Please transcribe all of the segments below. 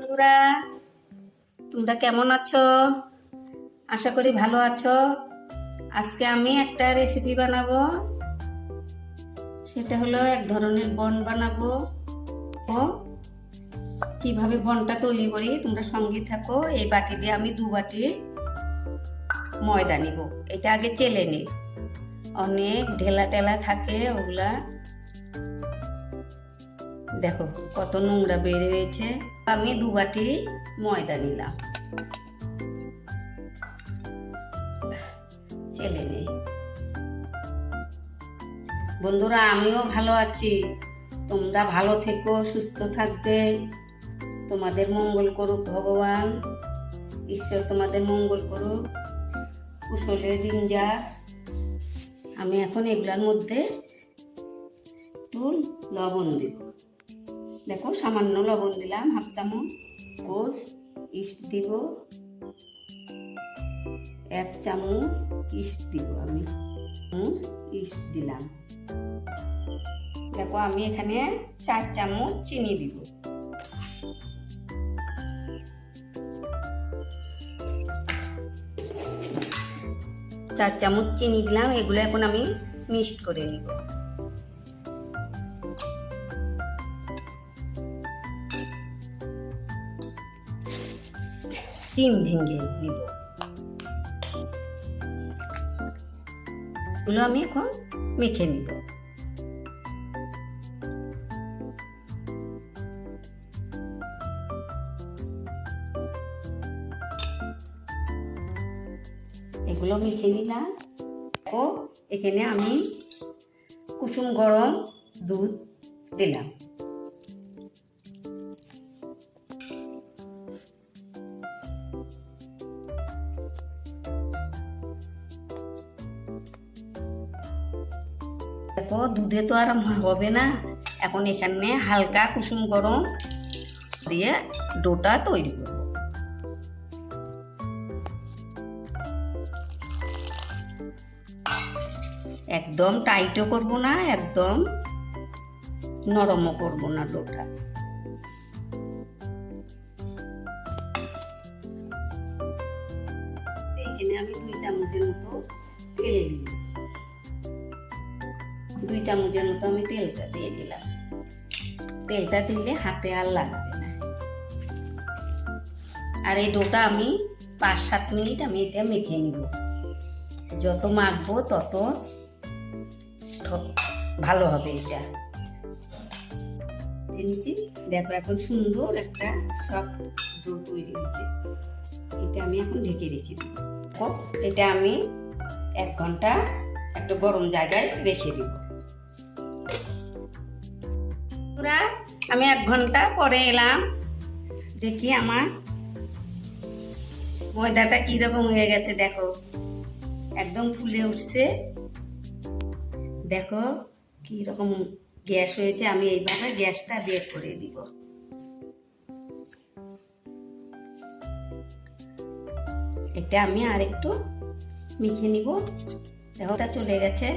বন্ধুরা, তোমরা কেমন আছো? আশা করি ভালো আছো। আজকে আমি একটা রেসিপি বানাবো। সেটা হলো এক ধরনের বন বানাবো। ও, কীভাবে বনটা তৈরি করি তোমরা সঙ্গে থাকো। এই বাটি দিয়ে আমি দু বাটি ময়দা নিব। এটা আগে চেলে নিই অনেক ঢেলা টেলা থাকে ওগুলা। দেখো, কত নোংরা বের হয়েছে। আমি দু বাটি ময়দা নিলাম। চেলে নেই বন্ধুরা, আমিও ভালো আছি। তোমরা ভালো থেকো, সুস্থ থাকবে। তোমাদের মঙ্গল করুক ভগবান। ঈশ্বর তোমাদের মঙ্গল করুক। কুশলের দিন যা। আমি এখন এগুলোর মধ্যে একটু লবণ দিব। দেখো, সামান্য লবণ দিলাম, হাফ চামচ গোস ইস্ট দিব। এক চামচ ইস্ট দিব আমি। চামচ ইস্ট দিলাম। দেখো, আমি এখানে চার চামচ চিনি দিব। চার চামচ চিনি দিলাম, এগুলো এখন আমি মিক্সড করে নিব। ডিম ভেঙে নিব এগুলো আমি এখন মেখে নিব। এগুলো মেখে নিলাম ও এখানে আমি কুসুম গরম দুধ দিলাম। দেখো, দুধে তো আর হবে না। এখন এখানে হালকা কুসুম গরম দিয়ে ডোটা তৈরি করব। একদম টাইটও করব না, একদম নরমও করব না ডোটা। এখানে আমি দুই চামচের মতো তেল দিলাম। দুই চামচের মতো আমি তেলটা দিয়ে দিলাম। তেলটা দিলে হাতে আর লাগবে না। আর এই ডোটা আমি পাঁচ সাত মিনিট আমি এটা মেখে নিব। যত মাখবো তত ভালো হবে এটা। নিচ্ছি দেখো এখন সুন্দর একটা সফট ডো তৈরি হয়েছে। এটা আমি এখন ঢেকে রেখে দিব। এটা আমি এক ঘণ্টা একটা গরম জায়গায় রেখে দিব। পুরা আমি এক ঘণ্টা পরে এলাম। দেখি আমার ময়দাটা কীরকম হয়ে গেছে, দেখো। একদম ফুলে উঠছে। দেখো কি রকম গ্যাস হয়েছে, আমি এইভাবে গ্যাসটা বের করে দিব। এটা আমি আর একটু মেখে নিব। দেখো চলে গেছে।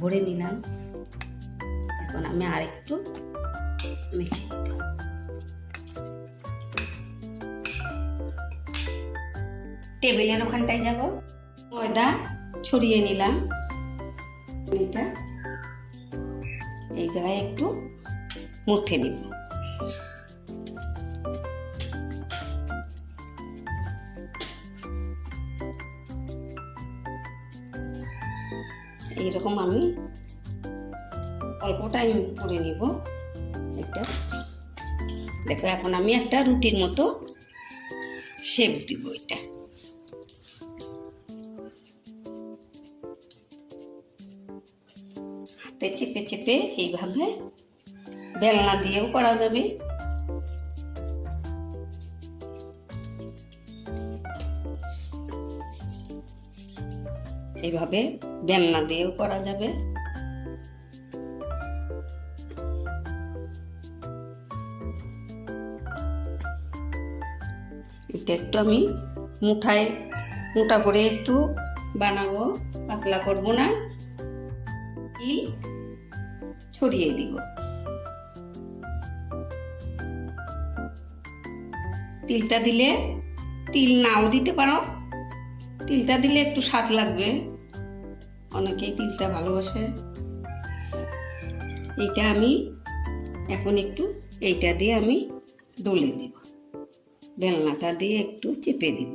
ভরে নিলাম। এখন আমি আর একটু মেখে টেবিলের ওখানটায় যাব। ময়দা ছড়িয়ে নিলাম। এটা এই জায়গায় একটু মুথে নিব। এইরকম আমি টাইম করে নিব। এটা। দেখো, এখন আমি একটা রুটির মতো শেপ দিব এটা। হাতে চেপে চেপে এইভাবে বেলনা দিয়েও করা যাবে। এইভাবে বেলনা দিয়েও করা যাবে। বিস্কিটটা একটু আমি মুঠায় মোটা করে একটু বানাবো, পাতলা করব না। তিল ছড়িয়ে দিব। তিলটা দিলে, তিল নাও দিতে পারো। তিলটা দিলে একটু স্বাদ লাগবে। অনেকেই তিলটা ভালোবাসে। এইটা আমি এখন একটু এইটা দিয়ে আমি ডলে দেবো। বেলনাটা দিয়ে একটু চেপে দিব।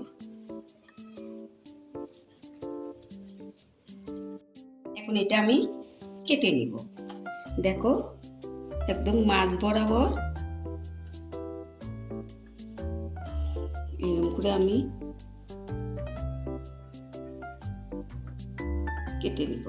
এখন এটা আমি কেটে নিব। দেখো, একদম মাছ বরাবর। এরকম করে আমি কেটে নিব।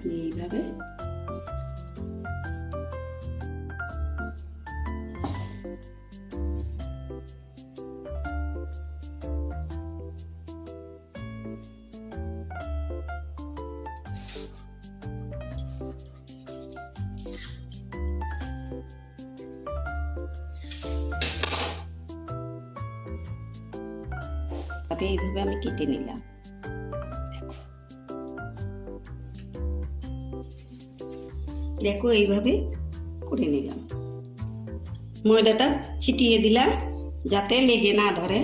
আমি এইভাবে? এইভাবে আমি কেটে নিলাম। দেখো এইভাবে করে নিলাম। ময়দাটা ছিটিয়ে দিলাম যাতে লেগে না ধরে।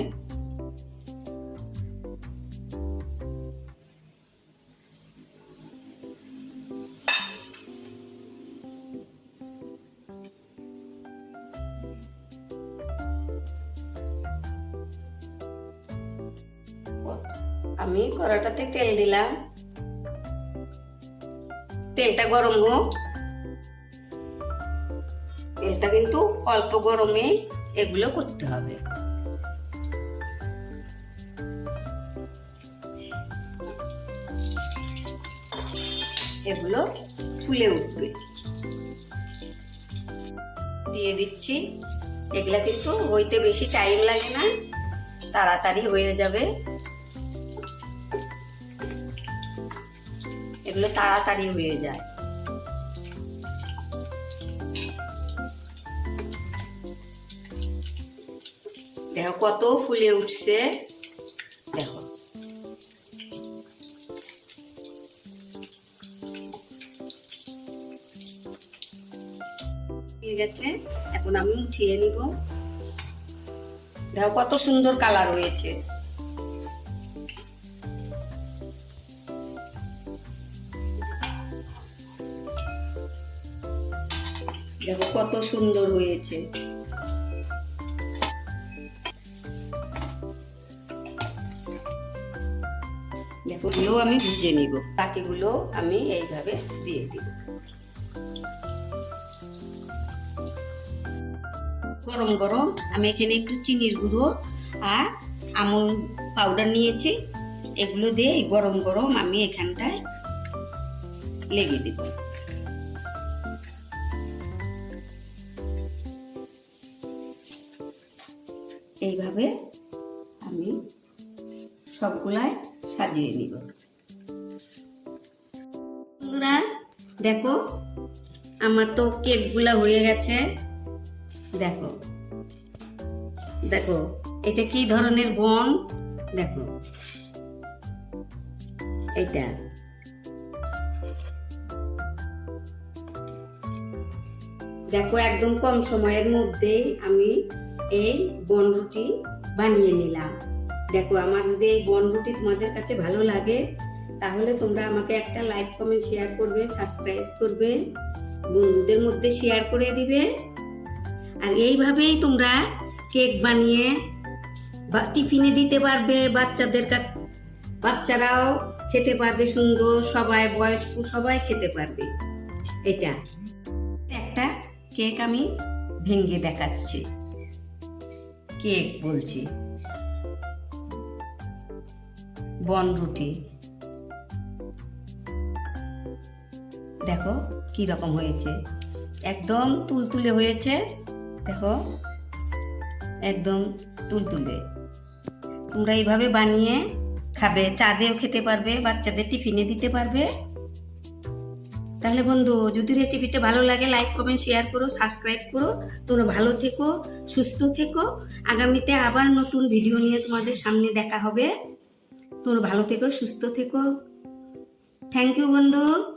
আমি কড়াটাতে তেল দিলাম। তেলটা গরম হোক। তেলটা কিন্তু অল্প গরমে এগুলো করতে হবে। এগুলো ফুলে উঠবে। দিয়ে দিচ্ছি। এগুলা কিন্তু হইতে বেশি টাইম লাগে না, তাড়াতাড়ি হয়ে যাবে। এগুলো তাড়াতাড়ি হয়ে যায়। দেখো কত ফুলে উঠছে। দেখো। গেছে, এখন আমি উঠিয়ে নিব। দেখো কত সুন্দর কালার হয়েছে। দেখো কত সুন্দর হয়েছে। এগুলো আমি ভিজে নিব। বাকিগুলো আমি এইভাবে দিয়ে দিব গরম গরম আমি এখানে একটু চিনির গুঁড়ো আর আমুল পাউডার নিয়েছি। এগুলো দিয়ে গরম গরম আমি এখানটায় লেগে দিব। এইভাবে আমি সবগুলাই সাজিয়ে নিব। বন্ধুরা, দেখো, আমার তো কেকগুলা হয়ে গেছে। দেখো দেখো, এটা কি ধরনের বন? দেখো এটা দেখো, একদম কম সময়ের মধ্যেই আমি এই বনরুটি বানিয়ে নিলাম। দেখো, আমার যদি এই বনরুটি তোমাদের কাছে ভালো লাগে, তাহলে তোমরা আমাকে একটা লাইক কমেন্ট শেয়ার করবে সাবস্ক্রাইব করবে, বন্ধুদের মধ্যে শেয়ার করে দিবে। আর এইভাবেই তোমরা কেক বানিয়ে বা টিফিনে দিতে পারবে, বাচ্চাদের কাছে বাচ্চারাও খেতে পারবে সুন্দর, সবাই বয়স্ক সবাই খেতে পারবে। এটা একটা কেক আমি ভেঙে দেখাচ্ছি। কেক বলছি। বনরুটি দেখো কি রকম হয়েছে। একদম তুলতুলে হয়েছে। দেখো, একদম তুলতুলে। তোমরা এইভাবে বানিয়ে খাবে। চা দিয়েও খেতে পারবে, বাচ্চাদের টিফিনে দিতে পারবে। তাহলে বন্ধু, যদি রেসিপিটা ভালো লাগে লাইক কমেন্ট শেয়ার করো সাবস্ক্রাইব করো। তোমরা ভালো থেকো, সুস্থ থেকো। আগামীতে আবার নতুন ভিডিও নিয়ে তোমাদের সামনে দেখা হবে। তোমরা ভালো থেকো সুস্থ থেকো। থ্যাংক ইউ বন্ধু।